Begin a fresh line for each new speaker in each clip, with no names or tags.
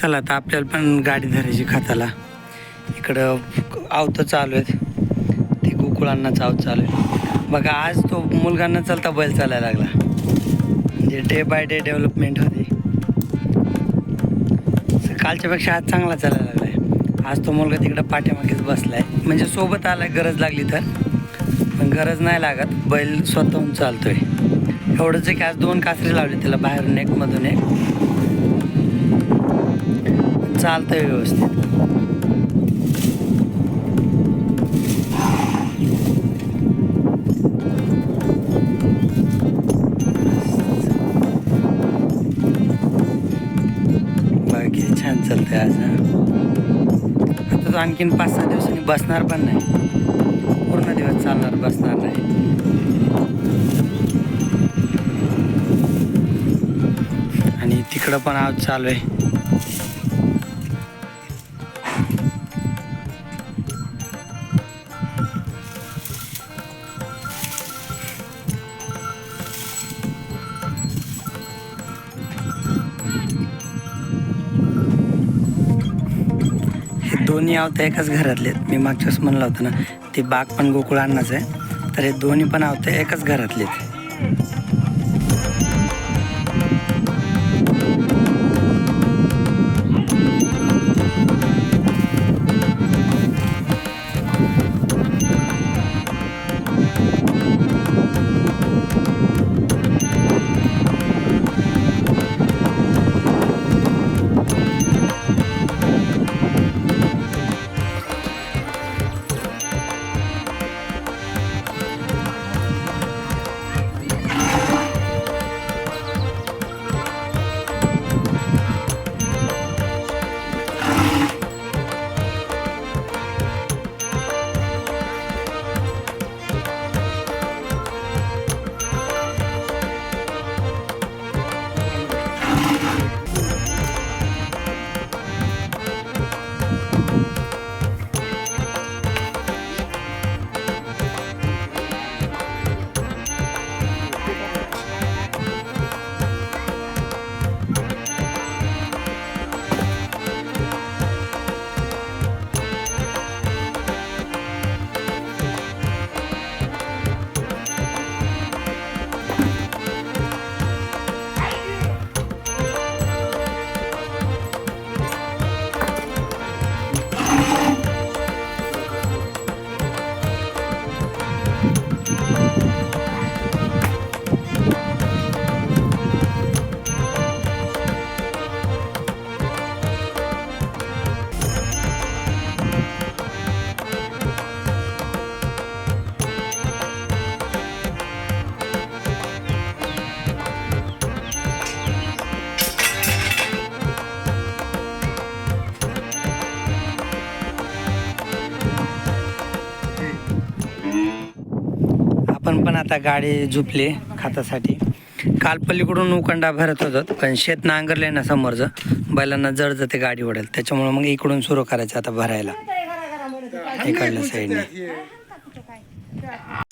चला आता आपल्याला पण गाडी धरायची खाताला. इकडं आवतं चालू आहेत. ते गोकुळांना चावत चालू आहे. बघा आज तो मुलगांना चालता बैल चालायला लागला. म्हणजे डे बाय डे डेव्हलपमेंट होते. कालच्यापेक्षा आज चांगला चालायला लागला आहे आज तो मुलगा तिकडं पाठीमागेच बसला आहे म्हणजे सोबत आला गरज लागली तर. पण गरज नाही लागत बैल स्वतःहून चालतोय. एवढंच आहे की आज दोन कासरी लावले त्याला बाहेरून एक मधून एक. चालतंय व्यवस्थित. बाकी छान चालतंय आज आता तो आणखीन पाच सहा दिवसांनी बसणार पण नाही. पूर्ण दिवस चालणार बसणार नाही. आणि तिकडं पण आज चालू आहे. दोन्ही आवतं एकाच घरातले आहेत. मी मागच्या वेळेस म्हणलं होतं ना ती बाग पण गोकुळ अण्णाच आहे तर हे दोन्ही पण आवतं एकाच घरातले आहेत. आपण पण आता गाडी झुपले खातासाठी. काल पलीकडून उकंडा भरत होतो पण शेत नांगरले ना समोरचं. बैलांना जड जाते गाडी ओढेल त्याच्यामुळे मग इकडून सुरू करायचं आता भरायला. इकडल्या साईडने.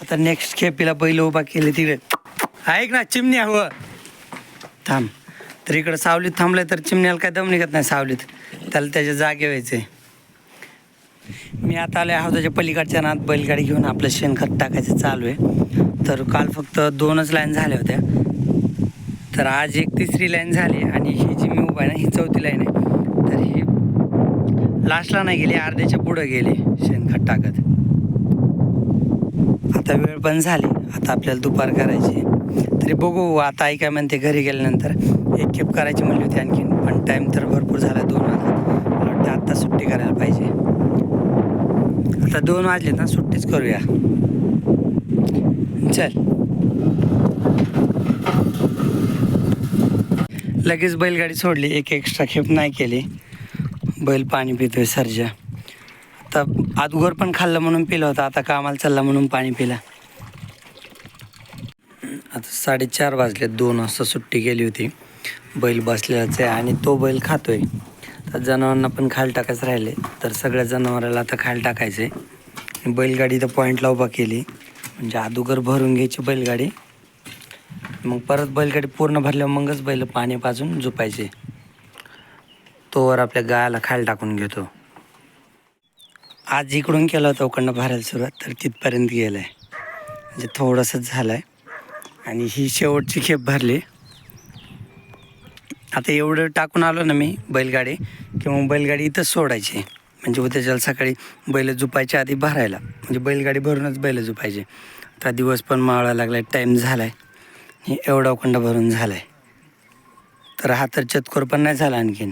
आता नेक्स्ट खेपीला बैल उभा केली तिकडे. ऐक ना चिमणी हवं. थांब. तर इकडं सावलीत थांबलंय तर चिमण्याला काय दम निघत नाही सावलीत. त्याला त्याच्या जागे व्हायचे मी आता आले आहोत त्याच्या पलीकडच्या नात बैलगाडी घेऊन आपलं शेणखत टाकायचं चालू आहे. तर काल फक्त दोनच लाईन झाल्या होत्या. तर आज एक तिसरी लाईन झाली आणि ही जी मी उभा आहे ना ही चौथी लाईन आहे. तर ही लास्टला नाही गेली अर्ध्याच्या पुढं गेली शेणखत टाकत. आता वेळ पण झाली आता आपल्याला दुपार करायची तरी बघू आता ऐका म्हणते घरी गेल्यानंतर एक खेप करायची म्हणली होती आणखीन पण टाईम तर भरपूर झाला दोन वाजता मला वाटतं आत्ता सुट्टी करायला पाहिजे. आता दोन वाजले ना सुट्टीच करूया. चल. लगेच बैलगाडी सोडली एक एक्स्ट्रा खेप नाही केली. बैल पाणी पितोय सर्जा. आता आदगोर पण खाल्लं म्हणून पिलं होतं आता कामाला चालला म्हणून पाणी पिला. आता साडेचार वाजले दोन वाजता सुट्टी गेली होती. बैल बसलेलाच आहे आणि तो बैल खातोय. तर जनावरांना पण खायला टाकायचं राहिले तर सगळ्या जनावराला आता खायला टाकायचं आहे बैलगाडी तर पॉईंटला उभा केली. म्हणजे अगोदर भरून घ्यायची बैलगाडी. मग परत बैलगाडी पूर्ण भरल्यावर मगच बैल पाणी पाजून झोपायचे. तोवर आपल्या गायाला खायला टाकून घेतो. आज इकडून केलं होतं उकडनं भरायला सुरुवात तर तिथपर्यंत गेलं आहे म्हणजे थोडंसंच झालं आहे आणि ही शेवटची खेप भरली. आता एवढं टाकून आलो ना मी बैलगाडी किंवा बैलगाडी इथंच सोडायची. म्हणजे उद्याच्याला सकाळी बैल झुपायच्या आधी भरायला म्हणजे बैलगाडी भरूनच बैल झुपायचे. आता दिवस पण मावळा लागला आहे टाईम झाला आहे एवढा उखंडा भरून झाला आहे तर हा तर चतकोर पण नाही झाला आणखीन.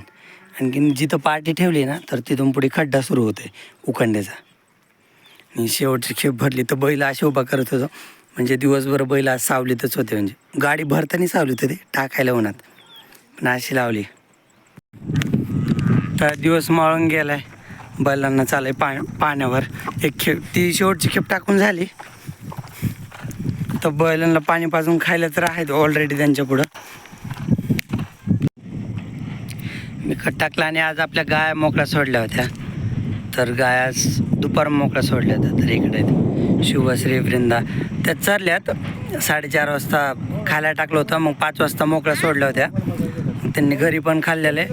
आणखीन जिथं पार्टी ठेवली ना तर तिथून पुढे खड्डा सुरू होते उखंड्याचा आणि शेवटची खेप भरली तर बैल असे उभा करत होतो. म्हणजे दिवसभर बैल आज सावलीतच होते. म्हणजे गाडी भरताना सावली होते टाकायला उन्हात. पण अशी लावली. तर दिवस माळून गेलाय. बैलांना चालाय पा पाण्यावर. एक खेप ती शेवटची खेप टाकून झाली. तर बैलांना पाणी पाजून खायला तर आहेत ऑलरेडी त्यांच्या पुढं. मी खत टाकला आणि आज आपल्या गाया मोकळ्या सोडल्या होत्या. तर गाया दुपार मोकळ्या सोडल्या होत्या. तर इकडे शुभश्री शिवश्री वृंदा. त्या चरल्यात. साडेचार वाजता खायला टाकलं होतं. मग पाच वाजता मोकळ्या सोडल्या होत्या. त्यांनी घरी पण खाल्लेले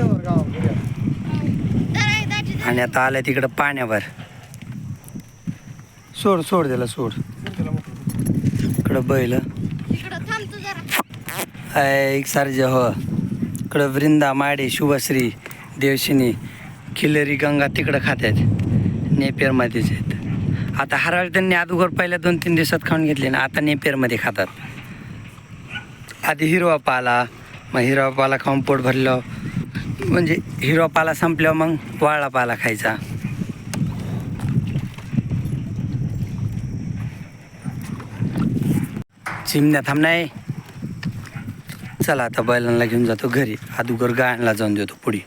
आणि आता आल्या तिकडं पाण्यावर. सोड सोड त्याला सोड. इकडं बैल. एक सारजे हो. इकडं वृंदा माडे शुभश्री देवशिनी खिलरी गंगा तिकडं खात्यात. नेपेरमध्येच आहेत. आता हरळ त्यांनी अगोदर पहिल्या दोन तीन दिवसात खाऊन घेतले ना आता नेपेरमध्ये खातात. आधी हिरवा पाला मग हिरवा पाला खाऊन पोट भरलं. म्हणजे हिरवा पाला संपल्यावर मग वाळला पाला खायचा. चिमण्या थांबणाय चला आता बैलांना घेऊन जातो घरी. अदुगर गायांना जाऊन देतो पुढे.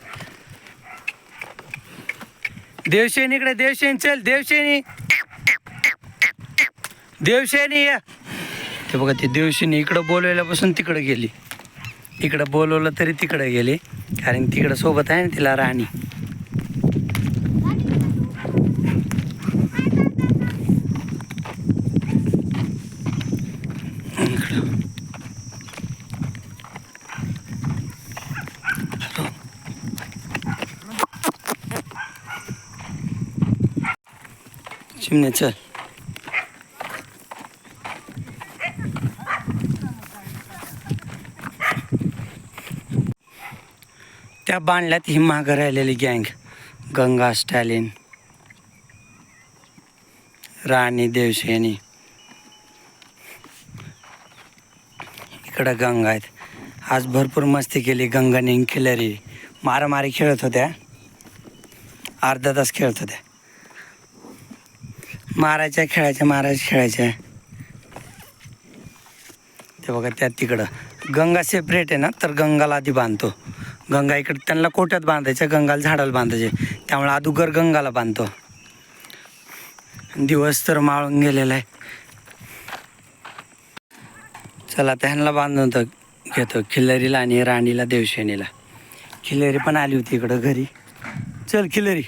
देवशेनी इकडे देवशेनी चल देवशेनी देवशेनी या. ते बघा ते देवशेनी इकडं बोलवल्यापासून तिकडं गेली. इकडं बोलवलं तरी तिकडं गेली कारण तिकडं सोबत आहे ना तिला राणी. चिमण्या चल. त्या बांधल्यात ही मागं राहिलेली गँग. गंगा स्टॅलिन राणी देवसेनी. इकडं गंगा आहेत. आज भरपूर मस्ती केली गंगाने खिलरी. मारामारी खेळत होत्या. अर्धा तास खेळत होत्या. मारायच्या खेळायच्या मारायच्या खेळायच्या. ते बघा त्या तिकडं. गंगा सेपरेट आहे ना तर गंगाला आधी बांधतो. गंगा इकडे. त्यांना कोट्यात बांधायच्या गंगाला झाडाला बांधायचे. त्यामुळे अदुगर गंगाला बांधतो. दिवस तर माळून गेलेला आहे. चला त्यांना बांधून तर घेतो. खिल्लरीला आणि राणीला देवशेनीला खिल्लरी पण आली होती इकडं घरी. चल खिल्लरी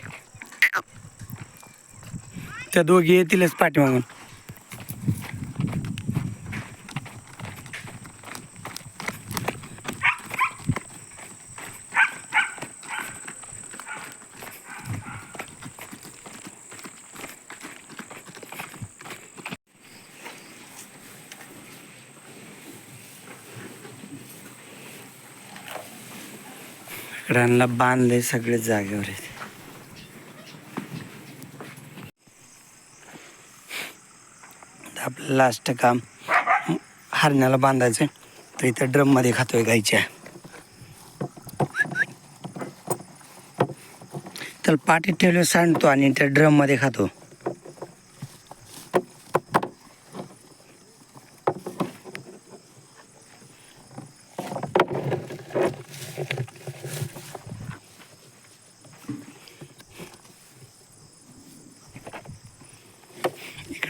त्या दोघी येतीलच पाठीमागून. लाकडांना बांधले सगळे जागेवर आहेत. आपलं लास्ट काम हरण्याला बांधायचं तर इथं ड्रममध्ये खातोय गाईच्या. तर पाठीत ठेवलं सांडतो आणि त्या ड्रममध्ये खातो.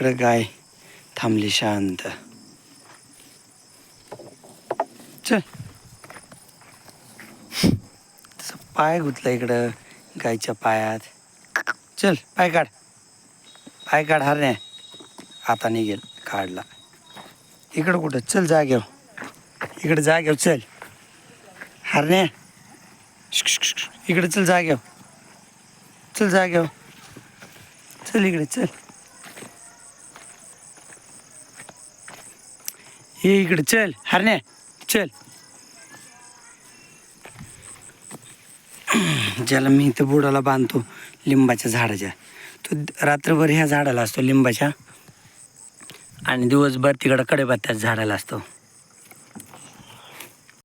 इकडं गाय थांबली शांत. चल. तसं पाय गुतला इकडं गायच्या पायात. चल पाय काढ. पाय काढ हरण्या. आता निघेल काढला. इकडं कुठं? चल जाग्याव इकडं जाग्याव चल. हरण्या. इकडं चल जा घेऊ चल जाग्याव घेऊ चल इकडे चल. ये इकडे चल हरण्या चल. ज्याला मी इथं बुडाला बांधतो लिंबाच्या झाडाच्या. तो रात्रभर ह्या झाडाला असतो लिंबाच्या. आणि दिवसभर तिकडं कडेपत्त्याच्या झाडाला असतो.